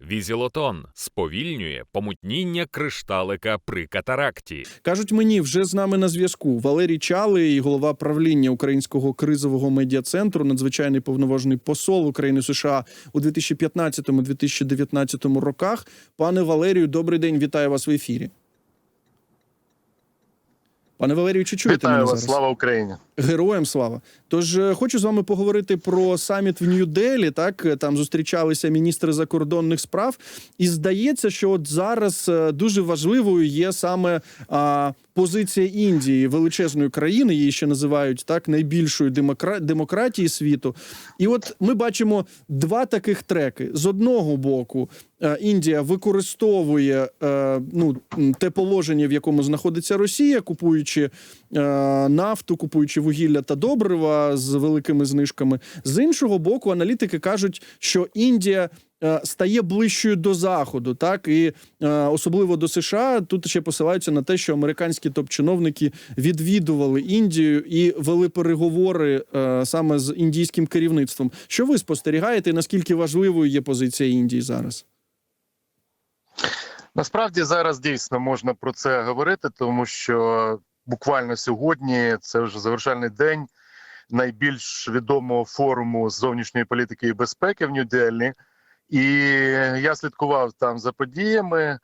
Візілотон сповільнює помутніння кришталика при катаракті. Кажуть мені, вже з нами на зв'язку Валерій Чалий, голова правління Українського кризового медіа-центру, надзвичайний повноважний посол України США у 2015-2019 роках. Пане Валерію, добрий день, вітаю вас в ефірі. Пане Валерію, чи чуєте Вітаю мене вас, зараз? слава Україні. Героям слава. Тож е, хочу з вами поговорити про саміт в Нью-Делі. Так Е, там зустрічалися міністри закордонних справ, і здається, що от зараз е, дуже важливою є саме а, позиція Індії, величезної країни. Її ще називають так найбільшою демокра... демократії світу. І от ми бачимо два таких треки: з одного боку. е, Індія використовує е, ну те положення, в якому знаходиться Росія, купуючи нафту, купуючи вугілля та добрива з великими знижками. З іншого боку, аналітики кажуть, що Індія. е, Стає ближчою до заходу, так і е, особливо до США. Тут ще посилаються на те, що американські топ-чиновники відвідували Індію і вели переговори е, саме з індійським керівництвом. Що ви спостерігаєте? і Наскільки важливою є позиція Індії зараз? Насправді зараз дійсно можна про це говорити, тому що буквально сьогодні це вже завершальний день найбільш відомого форуму зовнішньої політики і безпеки в Нью-Делі. І я слідкував там за подіями.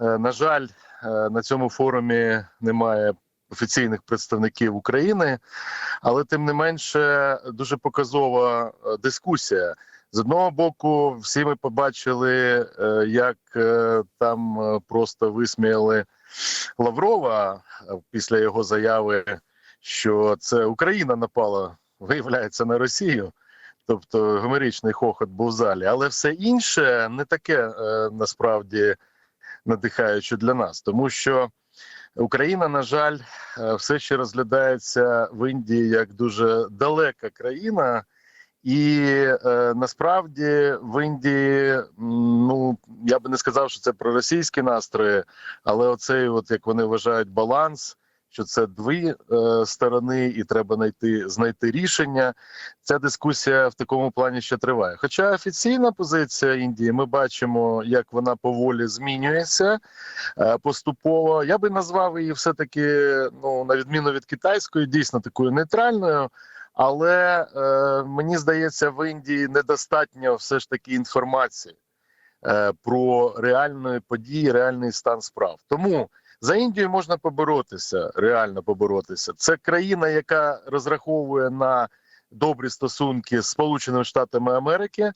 Е, На жаль, е, на цьому форумі немає офіційних представників України, але тим не менше дуже показова е, дискусія. З одного боку, всі ми побачили, е, як е, там е, просто висміяли Лаврова після його заяви, що це Україна напала, виявляється, на Росію. Тобто гомеричний хохот був в залі, але все інше не таке насправді надихаюче для нас, тому що Україна, на жаль, все ще розглядається в Індії як дуже далека країна, і е, насправді в Індії, ну я би не сказав, що це проросійські настрої, але оцей, от як вони вважають, баланс, що це дві е, сторони, і треба знайти знайти рішення. Ця дискусія в такому плані ще триває. Хоча офіційна позиція Індії, ми бачимо, як вона поволі змінюється е, поступово. Я би назвав її все таки, ну на відміну від китайської, дійсно такою нейтральною. Але е, мені здається, в Індії недостатньо все ж таки інформації е, про реальні події, реальний стан справ. Тому за Індію можна поборотися, реально поборотися. Це країна, яка розраховує на добрі стосунки з Сполученими Штатами Америки.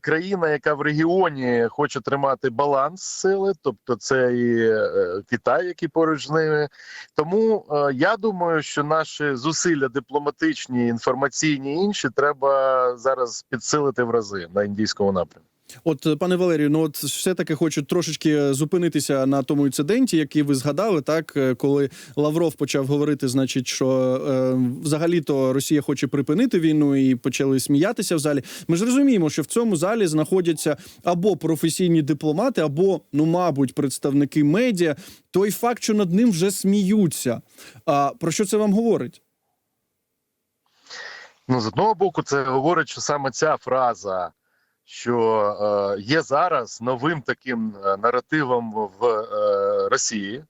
Країна, яка в регіоні хоче тримати баланс сили, тобто це і е, Китай, який поруч з ними. Тому е, я думаю, що наші зусилля дипломатичні, інформаційні і інші треба зараз підсилити в рази на індійському напрямку. От, е, пане Валерію, ну от все таки хочу трошечки зупинитися на тому інциденті, який ви згадали, так е, коли Лавров почав говорити, значить, що е, взагалі-то Росія хоче припинити війну і почали сміятися в залі. Ми ж розуміємо, що в цьому залі знаходяться або професійні дипломати, або, ну, мабуть, представники медіа. Той факт, що над ним вже сміються. А про що це вам говорить? Ну, з одного боку, це говорить, що саме ця фраза, що е, є зараз новим таким е, наративом в е, Росії.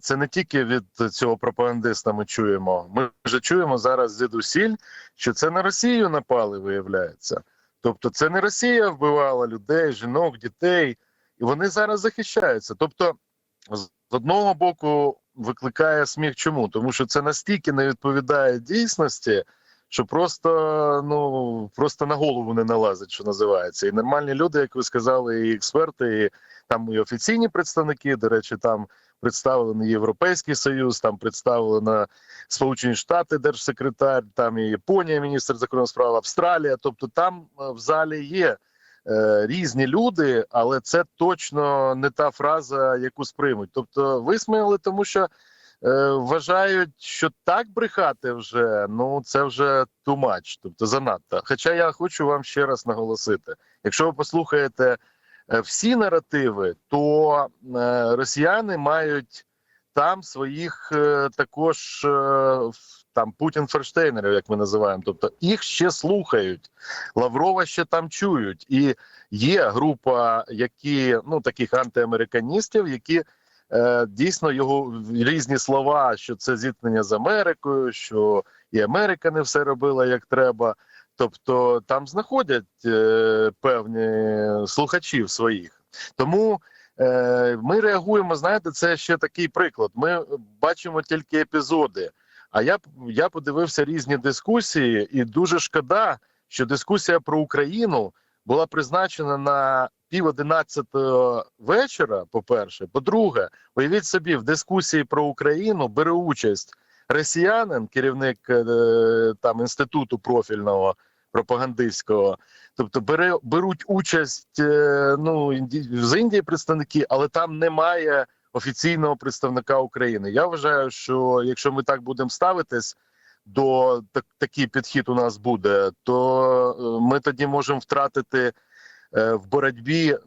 Це не тільки від цього пропагандиста ми чуємо. Ми вже чуємо зараз звідусіль, що це на Росію напали, виявляється. Тобто, це не Росія вбивала людей, жінок, дітей, і вони зараз захищаються. Тобто, з одного боку, викликає сміх. Чому? Тому що це настільки не відповідає дійсності що просто ну просто на голову не налазить, що називається. І нормальні люди, як ви сказали, і експерти, і там і офіційні представники. До речі, там представлений Європейський Союз, там представлена Сполучені Штати, держсекретар, там і Японія, міністр закордонних справ, Австралія. Тобто, там е, в залі є. е, Різні люди, але це точно не та фраза, яку сприймуть. Тобто, висміяли, тому що вважають, що так брехати вже ну це вже much, тобто занадто. Хоча я хочу вам ще раз наголосити: якщо ви послухаєте е, всі наративи, то е, росіяни мають там своїх е, також е, там Путін Ферштейнерів, як ми називаємо. Тобто їх ще слухають, Лаврова ще там чують, і є група, які ну таких антиамериканістів, які е, дійсно його різні слова, що це зіткнення з Америкою, що і Америка не все робила як треба. Тобто там знаходять е, певні слухачів своїх. Тому е, ми реагуємо. Знаєте, це ще такий приклад. Ми бачимо тільки епізоди. А я я подивився різні дискусії, і дуже шкода, що дискусія про Україну була призначена на пів одинадцятого вечора. По перше, по-друге, уявіть собі, в дискусії про Україну бере участь росіянин, керівник е, там інституту профільного пропагандистського. Тобто бере беруть участь е, ну з Індії представники, але там немає офіційного представника України. Я вважаю, що якщо ми так будемо ставитись до так, такий підхід у нас буде, то е, ми тоді можемо втратити в боротьбі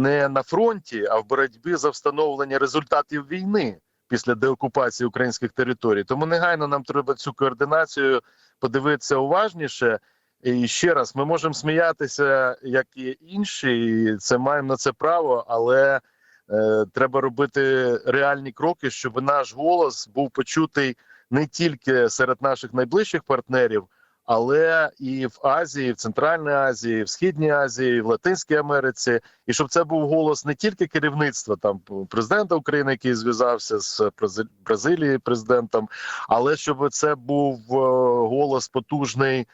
не на фронті, а в боротьбі за встановлення результатів війни після деокупації українських територій. Тому негайно нам треба цю координацію подивитися уважніше. І ще раз, ми можемо сміятися, як і інші, і це маємо на це право, але е, треба робити реальні кроки, щоб наш голос був почутий не тільки серед наших найближчих партнерів, але і в Азії, в Центральній Азії, в Східній Азії, в Латинській Америці, і щоб це був голос не тільки керівництва там президента України, який зв'язався з Брази- Бразилії президентом, але щоб це був е, голос потужний.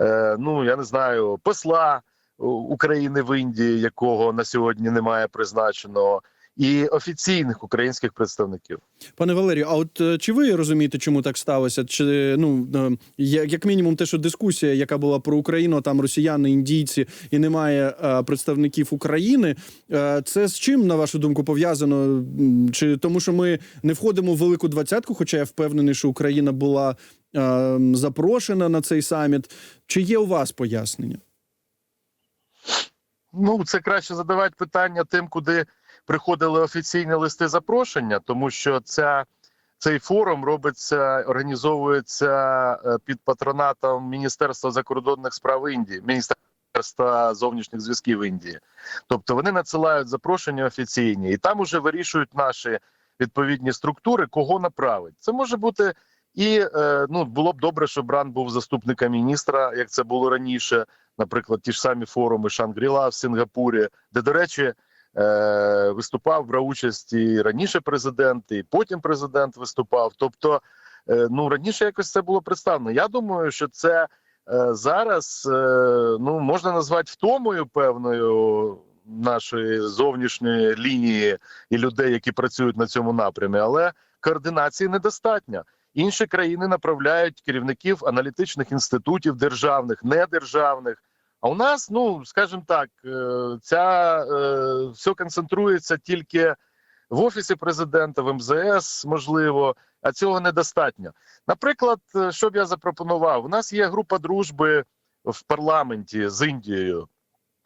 Е, ну я не знаю, посла е, України в Індії, якого на сьогодні немає призначеного, і офіційних українських представників. Пане Валерію, а от е, чи ви розумієте, чому так сталося? Чи ну е, як мінімум, те, що дискусія, яка була про Україну, там росіяни, індійці, і немає е, представників України, е, це з чим на вашу думку пов'язано? Чи тому, що ми не входимо в велику двадцятку? Хоча я впевнений, що Україна була е, запрошена на цей саміт. Чи є у вас пояснення? Ну це краще задавати питання тим, куди приходили офіційні листи запрошення, тому що ця. Цей форум робиться, організовується е, під патронатом Міністерства закордонних справ Індії, Міністерства зовнішніх зв'язків Індії. Тобто вони надсилають запрошення офіційні, і там уже вирішують наші відповідні структури, кого направить. Це може бути і е, ну було б добре, щоб Бран був заступником міністра, як це було раніше. Наприклад, ті ж самі форуми Шангріла в Сингапурі, де, до речі, е, виступав, брав участь і раніше президент, і потім президент виступав. Тобто, е, ну раніше якось це було представлено. Я думаю, що це е, зараз е, ну можна назвати втомою певною нашої зовнішньої лінії і людей, які працюють на цьому напрямі, але координації недостатньо. Інші країни направляють керівників аналітичних інститутів державних, недержавних. А у нас, ну скажімо так, е, ця е, все концентрується тільки в офісі президента, в МЗС, можливо, а цього недостатньо. Наприклад, е, що б я запропонував? У нас є група дружби в парламенті з Індією.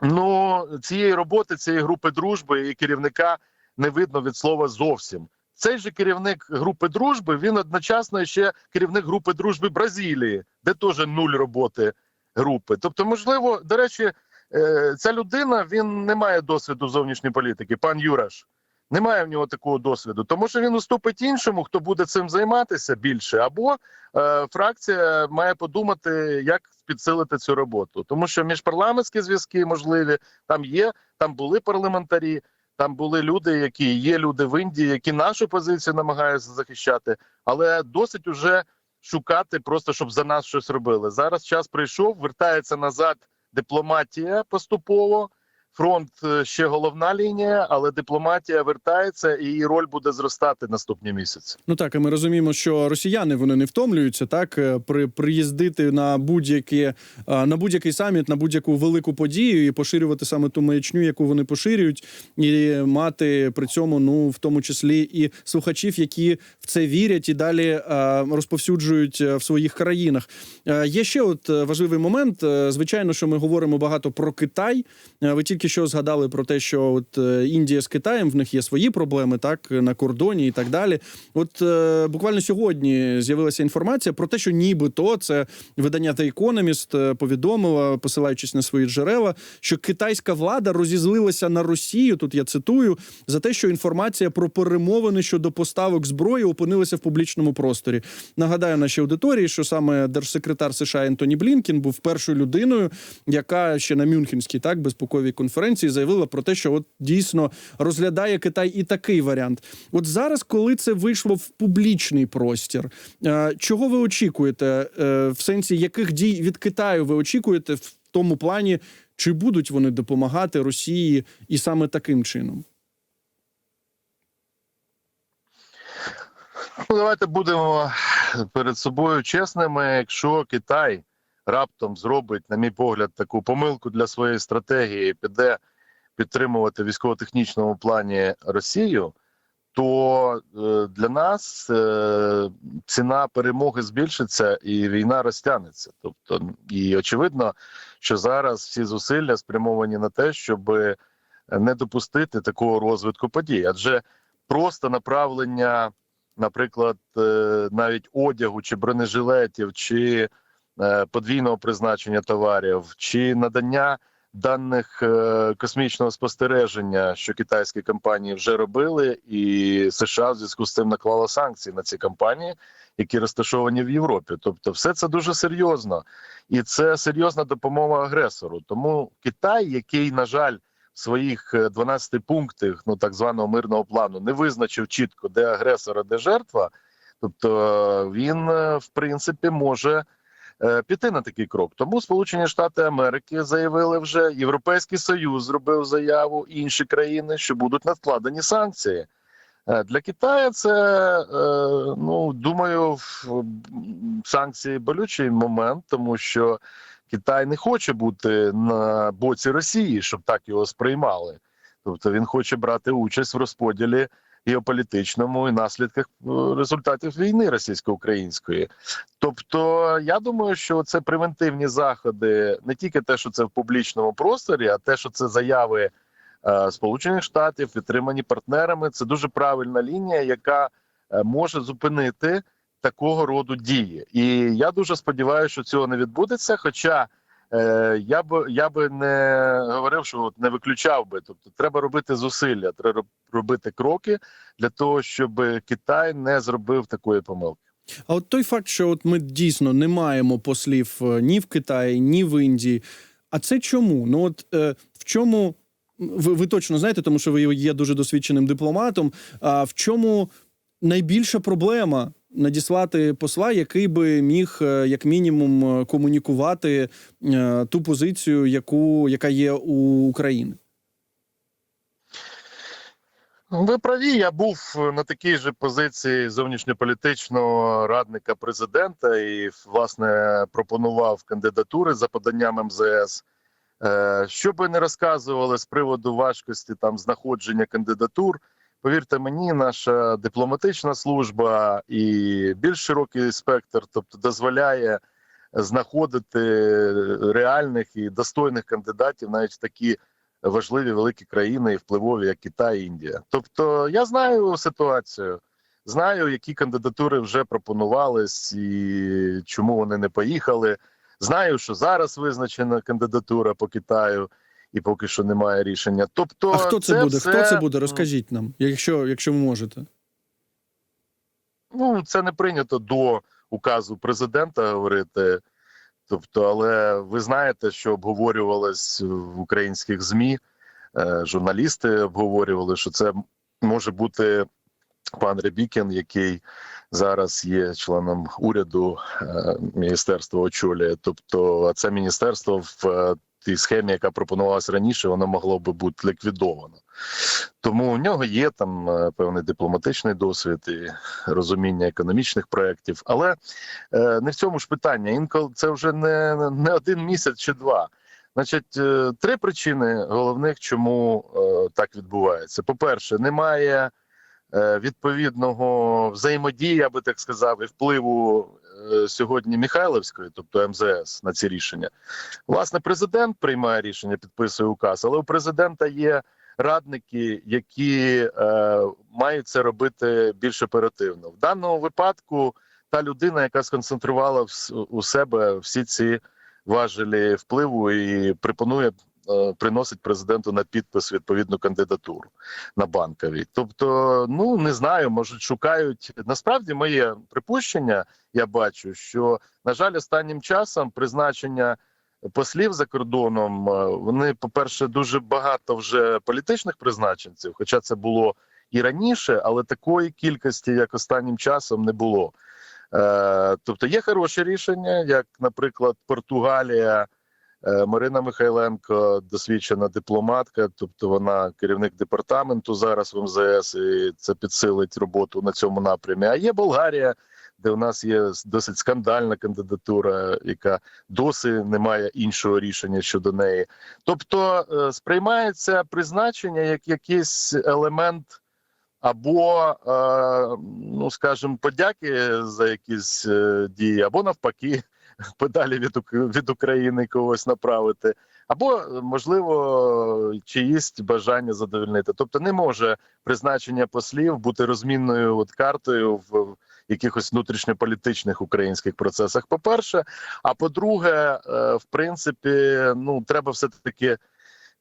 Ну, цієї роботи, цієї групи дружби і керівника не видно від слова зовсім. Цей же керівник групи дружби він одночасно ще керівник групи дружби Бразилії, де теж нуль роботи групи. Тобто, можливо, до речі, е, ця людина він не має досвіду зовнішньої політики. Пан Юраш немає в нього такого досвіду, тому що він уступить іншому, хто буде цим займатися більше, або е, фракція має подумати, як підсилити цю роботу, тому що міжпарламентські зв'язки можливі там є, там були парламентарі. Там були люди, які є люди в Індії, які нашу позицію намагаються захищати, але досить уже шукати, просто щоб за нас щось робили. Зараз час прийшов, вертається назад дипломатія поступово. Фронт е, ще головна лінія, але дипломатія вертається, і її роль буде зростати наступні місяці. Ну так, і ми розуміємо, що росіяни вони не втомлюються так е, при приїздити на будь-які е, на будь-який саміт, на будь-яку велику подію і поширювати саме ту маячню, яку вони поширюють, і мати при цьому, ну в тому числі і слухачів, які в це вірять і далі розповсюджують в своїх країнах. Є ще от важливий момент. Звичайно, що ми говоримо багато про Китай. Ви тільки тільки що згадали про те, що от е, Індія з Китаєм в них є свої проблеми, так на кордоні і так далі. От е, буквально сьогодні з'явилася інформація про те, що нібито це видання The Economist е, повідомило, посилаючись на свої джерела, що китайська влада розізлилася на Росію. Тут я цитую за те, що інформація про перемовини щодо поставок зброї опинилася в публічному просторі. Нагадаю нашій аудиторії, що саме держсекретар США Ентоні Блінкін був першою людиною, яка ще на Мюнхенській так безпековій конференції заявила про те, що от дійсно розглядає Китай і такий варіант. От зараз, коли це вийшло в публічний простір, е, чого ви очікуєте? е, В сенсі яких дій від Китаю ви очікуєте в тому плані, чи будуть вони допомагати Росії і саме таким чином? Ну, давайте будемо перед собою чесними. Якщо Китай раптом зробить, на мій погляд, таку помилку для своєї стратегії, піде підтримувати військово-технічному плані Росію, то е, для нас е, ціна перемоги збільшиться і війна розтягнеться. Тобто, і очевидно, що зараз всі зусилля спрямовані на те, щоб не допустити такого розвитку подій, адже просто направлення наприклад, е, навіть одягу чи бронежилетів, чи подвійного призначення товарів, чи надання даних е, космічного спостереження, що китайські компанії вже робили, і США в зв'язку з цим наклало санкції на ці компанії, які розташовані в Європі. Тобто, все це дуже серйозно, і це серйозна допомога агресору. Тому Китай, який на жаль своїх е, 12 пунктах ну так званого мирного плану не визначив чітко, де агресор, а де жертва. Тобто е, він е, в принципі може е, піти на такий крок. Тому Сполучені Штати Америки заявили вже Європейський Союз зробив заяву, інші країни, що будуть накладені санкції. Е, Для Китаю це е, ну думаю, санкції болючий момент, тому що Китай не хоче бути на боці Росії, щоб так його сприймали. Тобто він хоче брати участь в розподілі геополітичному і наслідках е, результатів війни російсько-української. Тобто, я думаю, що це превентивні заходи, не тільки те, що це в публічному просторі, а те, що це заяви е, Сполучених Штатів, підтримані партнерами. Це дуже правильна лінія, яка е, може зупинити такого роду дії. І я дуже сподіваюся, що цього не відбудеться. Хоча я б я би не говорив, що от не виключав би. Тобто, треба робити зусилля, треба робити кроки для того, щоб Китай не зробив такої помилки. А от той факт, що от ми дійсно не маємо послів е, ні в Китаї, ні в Індії. А це чому? Ну от е, в чому ви, ви точно знаєте, тому що ви є дуже досвідченим дипломатом. А в чому найбільша проблема надіслати посла, який би міг е, як мінімум е, комунікувати е, ту позицію, яку яка є у України? Ви праві, я був на такій же позиції зовнішньополітичного радника президента і власне пропонував кандидатури за поданням МЗС. Що би не розказували з приводу важкості там знаходження кандидатур, повірте мені, наша дипломатична служба і більш широкий спектр, тобто дозволяє знаходити реальних і достойних кандидатів навіть в такі важливі великі країни і впливові, як Китай Індія. Тобто я знаю ситуацію, знаю, які кандидатури вже пропонувались і чому вони не поїхали. Знаю, що зараз визначена кандидатура по Китаю, і поки що немає рішення. Тобто, А хто це, буде? все, Хто це буде? Розкажіть нам, якщо, якщо ви можете. Ну це не прийнято до указу президента говорити. Тобто, але ви знаєте, що обговорювалось в українських змі, е, журналісти обговорювали, що це може бути пан Рябікін, який зараз є членом уряду е, міністерства очолює. Тобто, це міністерство в е, тій схемі, яка пропонувалась раніше, воно могло би бути ліквідовано. Тому у нього є там е, певний дипломатичний досвід і розуміння економічних проєктів. Але е, не в цьому ж питання. Інколи це вже не, не один місяць чи два. Значить, е, три причини головних, чому е, так відбувається. По-перше, немає е, відповідного взаємодії, я би так сказав, і впливу сьогодні Михайловської, тобто МЗС, на ці рішення. Власне, президент приймає рішення, підписує указ, але у президента є радники, які е, мають це робити більш оперативно. В даному випадку та людина, яка сконцентрувала у себе всі ці важелі впливу і пропонує. Е, Приносить президенту на підпис відповідну кандидатуру на банковій. Тобто, ну не знаю, можуть шукають. Насправді, моє припущення, я бачу, що на жаль, останнім часом призначення послів за кордоном е, вони, по-перше, дуже багато вже політичних призначенців, хоча це було і раніше, але такої кількості, як останнім часом, не було. Е, тобто є хороші рішення, як, наприклад, Португалія. Е, Марина Михайленко досвідчена дипломатка, тобто вона керівник департаменту зараз в МЗС, і це підсилить роботу на цьому напрямі. А є Болгарія, де у нас є досить скандальна кандидатура, яка досі не має іншого рішення щодо неї. Тобто е, сприймається призначення як якийсь елемент. Або, е, ну скажімо, подяки за якісь дії, або навпаки, подалі від, від України когось направити, або можливо чиїсь бажання задовольнити. Тобто, не може призначення послів бути розмінною от картою в якихось внутрішньополітичних українських процесах. По перше, а по-друге, е, в принципі, ну треба все таки.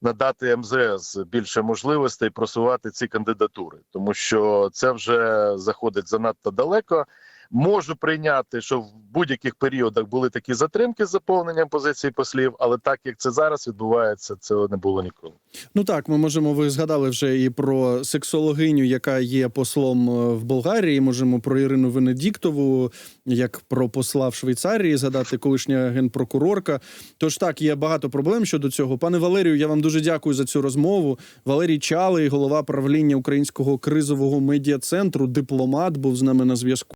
Надати МЗС більше можливостей просувати ці кандидатури, тому що це вже заходить занадто далеко. Можу прийняти, що в будь-яких періодах були такі затримки з заповненням позицій послів, але так як це зараз відбувається, цього не було ніколи. Ну так, ми можемо. Ви згадали вже і про сексологиню, яка є послом е, в Болгарії. Можемо про Ірину Венедіктову, як про посла в Швейцарії, згадати колишня генпрокурорка. Тож так, є багато проблем щодо цього. Пане Валерію, я вам дуже дякую за цю розмову. Валерій Чалий, голова правління Українського кризового медіа центру, дипломат, був з нами на зв'язку.